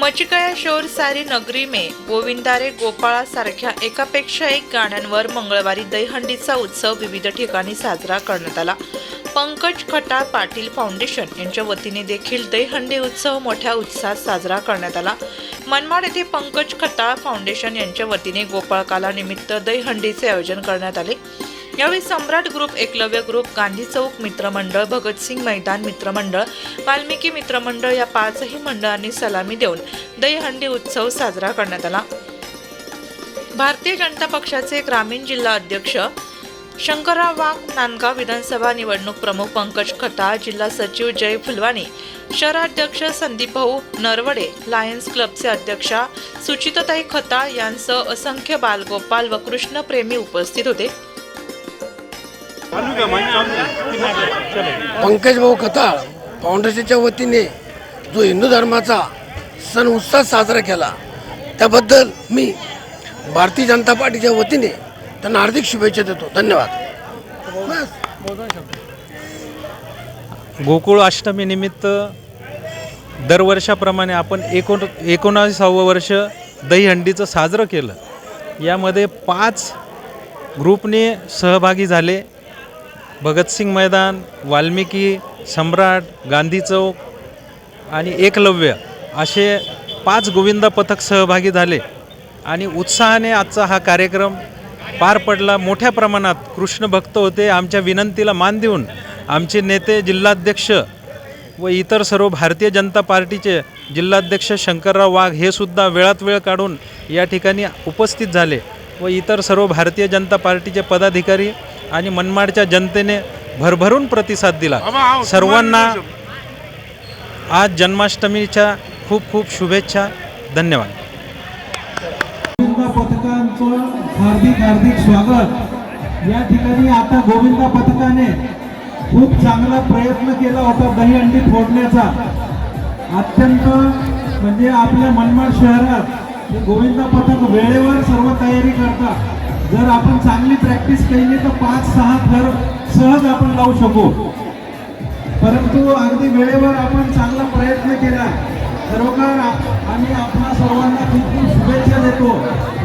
मचिकया शोर सारी नगरी में गोविंदारे गोपाळा सारख्या एकापेक्षा एक गाण्यांवर मंगळवारी दहीहंडीचा उत्सव विविध ठिकाणी साजरा करण्यात आला. पंकज खटाळ पाटील फाउंडेशन यांच्या वतीने देखील दहीहंडी उत्सव मोठ्या उत्साहात साजरा करण्यात आला. मनमाड येथे पंकज खटाळ फाउंडेशन यांच्या वतीने गोपाळकाला निमित्त दहीहंडीचे आयोजन करण्यात आले. यावेळी सम्राट ग्रुप एकलव्य ग्रुप गांधी चौक मित्रमंडळ भगतसिंग मैदान मित्रमंडळ वाल्मिकी मित्रमंडळ या पाचही मंडळांनी सलामी देऊन दहीहंडी उत्सव साजरा करण्यात आला. भारतीय जनता पक्षाचे ग्रामीण जिल्हा अध्यक्ष शंकरराव वाघ नांदगाव विधानसभा निवडणूक प्रमुख पंकज खताळ जिल्हा सचिव जय फुलवाणी शहराध्यक्ष संदीप भाऊ नरवडे लायन्स क्लबचे अध्यक्षा सुचिताताई खताळ यांसह असंख्य बालगोपाल व कृष्णप्रेमी उपस्थित होते. पंकज भाऊ कथाळ फाउंडेशनच्या वतीने जो हिंदू धर्माचा सण उत्साह साजरा केला त्याबद्दल मी भारतीय जनता पार्टीच्या वतीने त्यांना हार्दिक शुभेच्छा देतो. धन्यवाद. गोकुळ अष्टमी निमित्त दरवर्षाप्रमाणे आपण एकोण एकोणासावं वर्ष दहीहंडीचं साजरं केलं. यामध्ये पाच ग्रुपने सहभागी झाले. भगतसिंग मैदान वाल्मिकी सम्राट गांधी चौक आणि एकलव्य असे पाच गोविंदा पथक सहभागी झाले. आणि उत्साहाने आजचा हा कार्यक्रम पार पडला. मोठ्या प्रमाणात कृष्ण भक्त होते. आमच्या विनंतीला मान देऊन आमचे नेते जिल्हाध्यक्ष व इतर सर्व भारतीय जनता पार्टीचे जिल्हाध्यक्ष शंकरराव वाघ हे सुद्धा वेळात वेळ काढून या ठिकाणी उपस्थित झाले व इतर सर्व भारतीय जनता पार्टीचे पदाधिकारी आणि मनमाडच्या जनतेने भरभरून प्रतिसाद दिला. सर्वांना आज जन्माष्टमीच्या खूप खूप शुभेच्छा. धन्यवाद. गोविंदा पथकांचं हार्दिक हार्दिक स्वागत. या ठिकाणी आता गोविंदा पथकाने खूप चांगला प्रयत्न केला होता दहीहंडी फोडण्याचा. अत्यंत म्हणजे आपल्या मनमाड शहरात गोविंदा पथक वेळेवर सर्व तयारी करतात. जर आपण चांगली प्रॅक्टिस केली तर पाच सहा थर सहज आपण लावू शकू. परंतु अगदी वेळेवर आपण चांगला प्रयत्न केला खरोखर आम्ही आपणा सर्वांना खूप खूप शुभेच्छा देतो.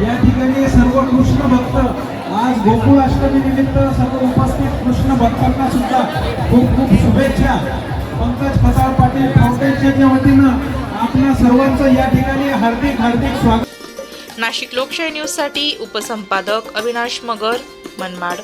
या ठिकाणी सर्व कृष्ण भक्त आज गोकुळ अष्टमी निमित्त सर्व उपस्थित कृष्ण भक्तांना सुद्धा खूप खूप शुभेच्छा. पंकज खताळ पाटील फाउंडेशनच्या वतीनं आपल्या सर्वांचं या ठिकाणी हार्दिक हार्दिक स्वागत नाशिक लोकशाही न्यूजसाठी उपसंपादक अविनाश मगर मनमाड.